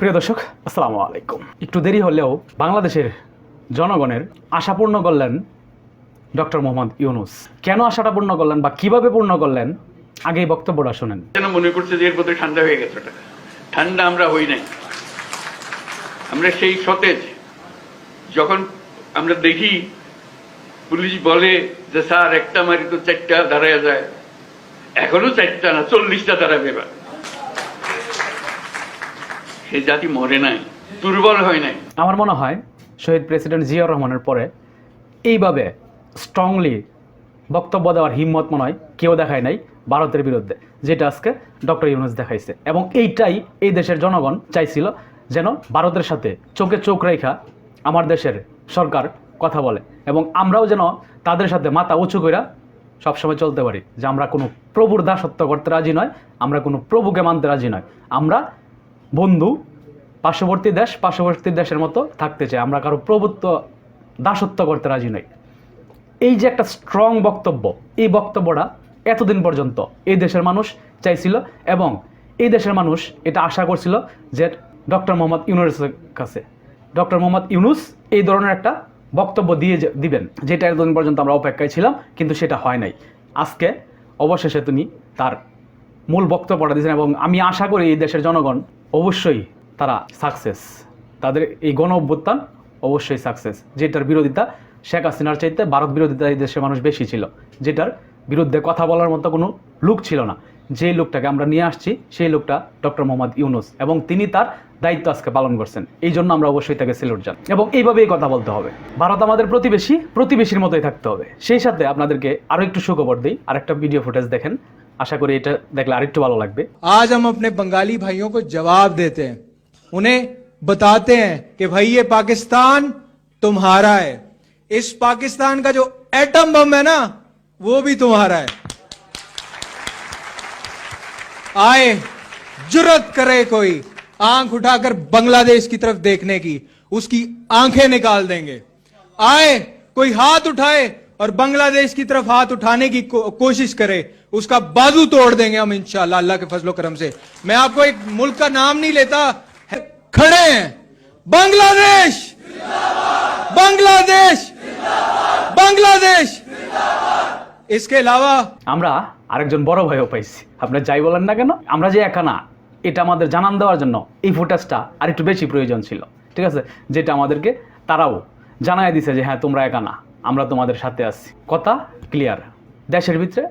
প্রিয় দর্শক, আসসালামু আলাইকুম। একটু দেরি হলেও বাংলাদেশের জনগণের আশা পূর্ণ করলেন ডক্টর মোহাম্মদ ইউনুস। কেন আশাটা পূর্ণ করলেন বা কীভাবে পূর্ণ করলেন? আগেই বক্তব্যটা শোনেন। যেন মনে করছে যে এর বোধহয় ঠান্ডা হয়ে গেছে ওটা ঠান্ডা আমরা হই নাই। আমরা সেই সতেজ। যখন আমরা দেখি পুলিশ বলে যে, স্যার, একটা মারি তো চারটা দাঁড়ায় যায়। এখনও চারটা না, চল্লিশটা দাঁড়াবে এবার। সে জাতি মরে নাই, দুর্বল হয় নাই। আমার মনে হয় শহীদ প্রেসিডেন্ট জিয়াউর রহমানের পরে এইভাবে স্ট্রংলি বক্তব্য দেওয়ার হিম্মত মনে হয় কেউ দেখায় নাই ভারতের বিরুদ্ধে, যেটা আজকে ডক্টর ইউনুস দেখাইছে। এবং এইটাই এই দেশের জনগণ চাইছিল যেন ভারতের সাথে চোখে চোখ রেখা আমার দেশের সরকার কথা বলে এবং আমরাও যেন তাদের সাথে মাথা উঁচু কইরা সবসময় চলতে পারি, যে আমরা কোনো প্রভুর দাসত্ব করতে রাজি নয়, আমরা কোনো প্রভুকে মানতে রাজি নয়। আমরা বন্ধু, পার্শ্ববর্তী দেশ পার্শ্ববর্তী দেশের মতো থাকতে চাই আমরা কারও প্রভুত্ব, দাসত্ব করতে রাজি নই। এই যে একটা স্ট্রং বক্তব্য, এই বক্তব্যটা এতদিন পর্যন্ত এই দেশের মানুষ চাইছিল এবং এই দেশের মানুষ এটা আশা করছিল যে ডক্টর মোহাম্মদ ইউনুসের কাছে। ডক্টর মোহাম্মদ ইউনুস এই ধরনের একটা বক্তব্য দিয়ে দিবেন, যেটা এতদিন পর্যন্ত আমরা অপেক্ষায় ছিলাম, কিন্তু সেটা হয় নাই। আজকে অবশেষে তিনি তার মূল বক্তব্যটা দিয়েছেন এবং আমি আশা করি এই দেশের জনগণ অবশ্যই তারা সাকসেস তাদের এই গণ অভ্যুত্থান অবশ্যই সাকসেস যেটার বিরোধিতা শেখ হাসিনার চাইতে ভারত বিরোধিতা এই দেশের মানুষ বেশি ছিল। যেটার বিরুদ্ধে কথা বলার মতো কোনো লোক ছিল না। যে লোকটাকে আমরা নিয়ে আসছি, সেই লোকটা ডক্টর মোহাম্মদ ইউনুস এবং তিনি তার দায়িত্ব আজকে পালন করছেন। এই জন্য আমরা অবশ্যই তাকে সেলুট জান এবং এইভাবেই কথা বলতে হবে। ভারত আমাদের প্রতিবেশী, প্রতিবেশীর মতোই থাকতে হবে। সেই সাথে আপনাদেরকে আরও একটু সুখবর দিই। আরেকটা ভিডিও ফুটেজ দেখেন। আশা করি এটা দেখলে আরেকটু ভালো লাগবে आज हम अपने बंगाली भाइयों को जवाब देते हैं उन्हें बताते हैं कि भाई ये पाकिस्तान तुम्हारा है इस पाकिस्तान का जो एटम बम है ना वो भी तुम्हारा है आए जुरत करे कोई आंख उठाकर बांग्लादेश की तरफ देखने की उसकी आंखें निकाल देंगे आए कोई हाथ उठाए और बांग्लादेश की तरफ हाथ उठाने की को, कोशिश करे उसका बाजू तोड़ देंगे हम इंशाल्लाह अल्लाह के फजलो करम से मैं आपको एक मुल्क का नाम नहीं लेता है- खड़े हैं बांग्लादेश बांग्लादेश बांग्लादेश इसके अलावा আমরা আরেকজন বড় ভাইও পাইছি আপনার যাই বলেন না কেন আমরা যে একা না এটা আমাদের জানান দেওয়ার জন্য এই ফুটেজটা আর একটু বেশি প্রয়োজন ছিল ঠিক আছে যেটা আমাদেরকে তারাও জানায় দিছে যে হ্যাঁ তোমরা একা না আমরা তোমাদের সাথে আছি। কথা ক্লিয়ার দেশের ভিতরে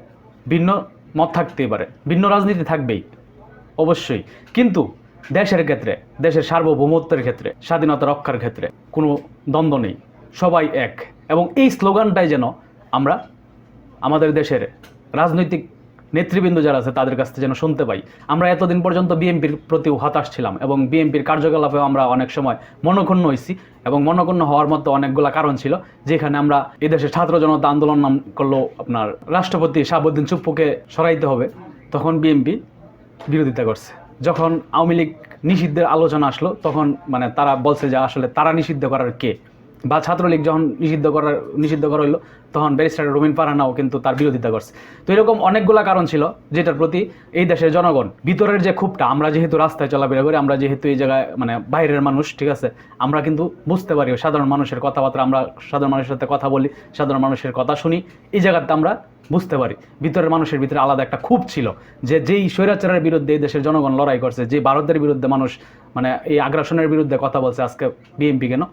ভিন্ন মত থাকতেই পারে, ভিন্ন রাজনীতি থাকবেই, অবশ্যই। কিন্তু দেশের ক্ষেত্রে, দেশের সার্বভৌমত্বের ক্ষেত্রে, স্বাধীনতা রক্ষার ক্ষেত্রে কোনো দ্বন্দ্ব নেই, সবাই এক। এবং এই স্লোগানটাই যেন আমরা আমাদের দেশের রাজনৈতিক নেতৃবৃন্দ যারা আছে, তাদের কাছ থেকে যেন শুনতে পাই। আমরা এতদিন পর্যন্ত বিএনপির প্রতি হতাশ ছিলাম এবং বিএনপির কার্যকলাপেও আমরা অনেক সময় মনক্ষুণ্ণ হয়েছি এবং মনক্ষুণ্ণ হওয়ার মতো অনেকগুলা কারণ ছিল, যেখানে আমরা এদেশে ছাত্র জনতা আন্দোলন নাম করল আপনার রাষ্ট্রপতি শাহাবুদ্দিন চুপ্পুকে সরাইতে হবে, তখন বিএনপি বিরোধিতা করছে। যখন আওয়ামী লীগ নিষিদ্ধের আলোচনা আসলো, তখন মানে তারা বলছে যে আসলে তারা নিষিদ্ধ করার কে? বা ছাত্রলীগ যখন নিষিদ্ধ করার, নিষিদ্ধ করা হইল, তখন ব্যারিস্টার রুমিন পারানাও কিন্তু তার বিরোধিতা করছে। তো এরকম অনেকগুলা কারণ ছিল, যেটার প্রতি এই দেশের জনগণ, ভিতরের যে ক্ষোভটা আমরা যেহেতু রাস্তায় চলাফেরা করি, আমরা যেহেতু এই জায়গায় মানে বাইরের মানুষ, ঠিক আছে? আমরা কিন্তু বুঝতে পারি, সাধারণ মানুষের কথাবার্তা, আমরা সাধারণ মানুষের সাথে কথা বলি, সাধারণ মানুষের কথা শুনি, এই জায়গাতে আমরা বুঝতে পারি। ভিতরের মানুষের ভিতরে আলাদা একটা ক্ষোভ ছিল, যে যেই স্বৈরাচারের বিরুদ্ধে এই দেশের জনগণ লড়াই করছে, যে ভারতের বিরুদ্ধে মানুষ মানে এই আগ্রাসনের বিরুদ্ধে কথা বলছে আজকে বিএনপি কেন?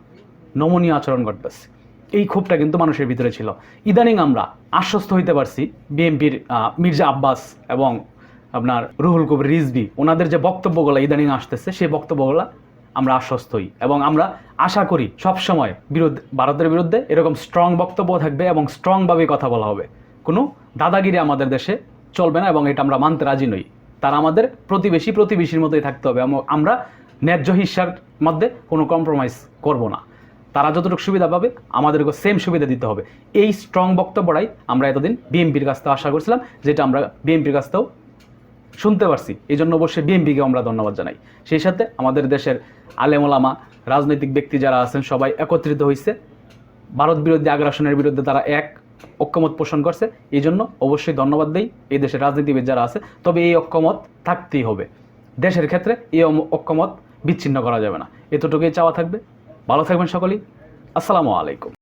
নমনীয় আচরণ করতেছে এই ক্ষোভটা কিন্তু মানুষের ভিতরে ছিল। ইদানিং আমরা আশ্বস্ত হইতে পারছি বিএনপির মির্জা আব্বাস এবং আপনার রুহুল কবির রিজবি ওনাদের যে বক্তব্যগুলো ইদানিং আসতেছে, সেই বক্তব্যগুলো আমরা আশ্বস্ত হই এবং আমরা আশা করি সবসময় বিরুদ্ধে ভারতের বিরুদ্ধে এরকম স্ট্রং বক্তব্য থাকবে এবং স্ট্রংভাবে কথা বলা হবে। কোনো দাদাগিরি আমাদের দেশে চলবে না এবং এটা আমরা মানতে রাজি নই। তারা আমাদের প্রতিবেশী প্রতিবেশীর মতোই থাকতে হবে এবং আমরা ন্যায্য হিস্যার মধ্যে কোনো কম্প্রোমাইজ করব না। তারা যতটুকু সুবিধা পাবে আমাদেরকে সেম সুবিধা দিতে হবে। এই স্ট্রং বক্তব্যটাই আমরা এতদিন বিএনপির কাছ থেকে আশা করছিলাম, যেটা আমরা বিএনপির কাছ থেকেও শুনতে পারছি। এই জন্য অবশ্যই বিএনপিকে আমরা ধন্যবাদ জানাই। সেই সাথে আমাদের দেশের আলেমোলামা রাজনৈতিক ব্যক্তি যারা আছেন, সবাই একত্রিত হয়েছে ভারত বিরোধী আগ্রাসনের বিরুদ্ধে তারা এক, ঐক্যমত পোষণ করছে। এই জন্য অবশ্যই ধন্যবাদ দেই এই দেশের রাজনীতিবিদ যারা আছে। তবে এই ঐক্যমত থাকতেই হবে। দেশের ক্ষেত্রে এই ঐক্যমত বিচ্ছিন্ন করা যাবে না। এতটুকুই চাওয়া থাকবে। ভালো থাকবেন সকলেই। আসসালামু আলাইকুম।